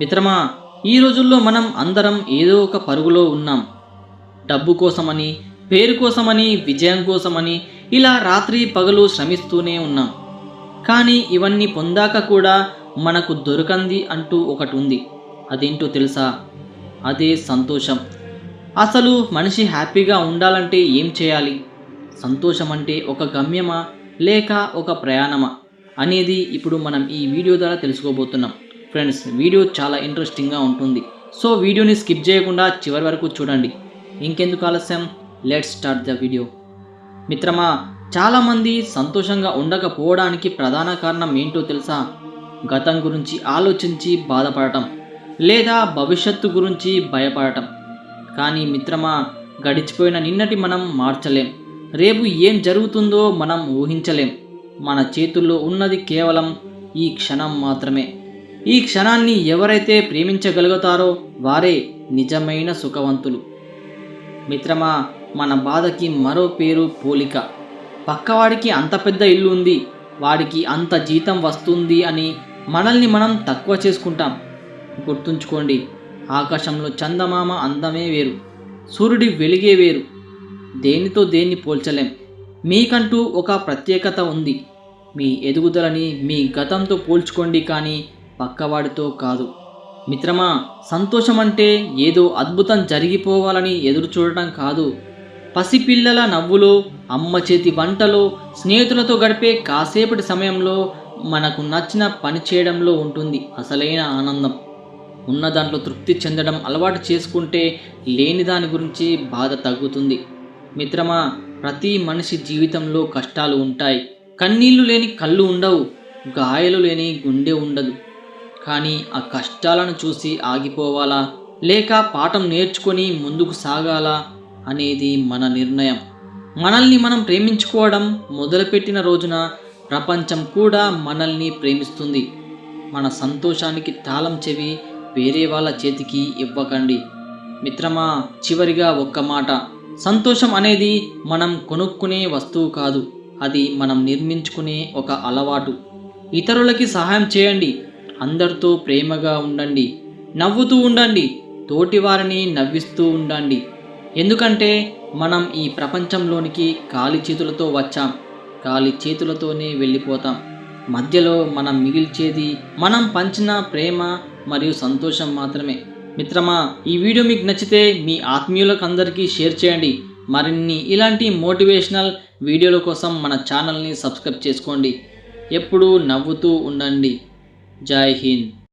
మిత్రమా ఈ రోజుల్లో మనం అందరం ఏదో ఒక పరుగులో ఉన్నాం. డబ్బు కోసమని పేరు కోసమని విజయం కోసమని ఇలా రాత్రి పగలు శ్రమిస్తూనే ఉన్నాం. కానీ ఇవన్నీ పొందాక కూడా మనకు దొరకంది అంటూ ఒకటి ఉంది అదేంటో తెలుసా? అదే సంతోషం. అసలు మనిషి హ్యాపీగా ఉండాలంటే ఏం చేయాలి? సంతోషం అంటే ఒక గమ్యమా? లేక ఒక ప్రయాణమా? అనేది ఇప్పుడు మనం ఈ వీడియో ద్వారా తెలుసుకోబోతున్నాం. ఫ్రెండ్స్ వీడియో చాలా ఇంట్రెస్టింగ్గా ఉంటుంది. సో వీడియోని స్కిప్ చేయకుండా చివరి వరకు చూడండి. ఇంకెందుకు ఆలస్యం? లెట్స్ స్టార్ట్ ద వీడియో మిత్రమా చాలామంది సంతోషంగా ఉండకపోవడానికి ప్రధాన కారణం ఏంటో తెలుసా? గతం గురించి ఆలోచించి బాధపడటం లేదా భవిష్యత్తు గురించి భయపడటం. కానీ మిత్రమా గడిచిపోయిన నిన్నటి మనం మార్చలేం. రేపు ఏం జరుగుతుందో మనం ఊహించలేం. మన చేతుల్లో ఉన్నది కేవలం ఈ క్షణం మాత్రమే. ఈ క్షణాన్ని ఎవరైతే ప్రేమించగలుగుతారో వారే నిజమైన సుఖవంతులు. మిత్రమా మన బాధకి మరో పేరు పోలిక. పక్కవాడికి అంత పెద్ద ఇల్లు ఉంది వాడికి అంత జీతం వస్తుంది అని మనల్ని మనం తక్కువ చేసుకుంటాం. గుర్తుంచుకోండి ఆకాశంలో చందమామ అందమే వేరు సూర్యుడి వెలిగే వేరు. దేనితో దేన్ని పోల్చలేం. మీకంటూ ఒక ప్రత్యేకత ఉంది. మీ ఎదుగుదలని మీ గతంతో పోల్చుకోండి కానీ పక్కవాడితో కాదు. మిత్రమా సంతోషం అంటే ఏదో అద్భుతం జరిగిపోవాలని ఎదురు చూడటం కాదు. పసిపిల్లల నవ్వులో అమ్మ చేతి వంటలో స్నేహితులతో గడిపే కాసేపటి సమయంలో మనకు నచ్చిన పని చేయడంలో ఉంటుంది అసలైన ఆనందం. ఉన్న దాంట్లో తృప్తి చెందడం అలవాటు చేసుకుంటే లేని దాని గురించి బాధ తగ్గుతుంది. మిత్రమా ప్రతి మనిషి జీవితంలో కష్టాలు ఉంటాయి. కన్నీళ్ళు లేని కళ్ళు ఉండవు. గాయాలు లేని గుండె ఉండదు. కానీ ఆ కష్టాలను చూసి ఆగిపోవాలా? లేక పాఠం నేర్చుకొని ముందుకు సాగాలా? అనేది మన నిర్ణయం. మనల్ని మనం ప్రేమించుకోవడం మొదలుపెట్టిన రోజున ప్రపంచం కూడా మనల్ని ప్రేమిస్తుంది. మన సంతోషానికి తాళం చెవి వేరే వాళ్ళ చేతికి ఇవ్వకండి. మిత్రమా చివరిగా ఒక్క మాట. సంతోషం అనేది మనం కొనుక్కునే వస్తువు కాదు. అది మనం నిర్మించుకునే ఒక అలవాటు. ఇతరులకి సహాయం చేయండి. అందరితో ప్రేమగా ఉండండి. నవ్వుతూ ఉండండి. తోటి వారిని నవ్విస్తూ ఉండండి. ఎందుకంటే మనం ఈ ప్రపంచంలోనికి ఖాళీ చేతులతో వచ్చాం. ఖాళీ చేతులతోనే వెళ్ళిపోతాం. మధ్యలో మనం మిగిల్చేది మనం పంచిన ప్రేమ మరియు సంతోషం మాత్రమే. మిత్రమా ఈ వీడియో మీకు నచ్చితే మీ ఆత్మీయులకు అందరికీ షేర్ చేయండి. మరిన్ని ఇలాంటి మోటివేషనల్ వీడియోల కోసం మన ఛానల్ని సబ్స్క్రైబ్ చేసుకోండి. ఎప్పుడూ నవ్వుతూ ఉండండి. Jai Hind.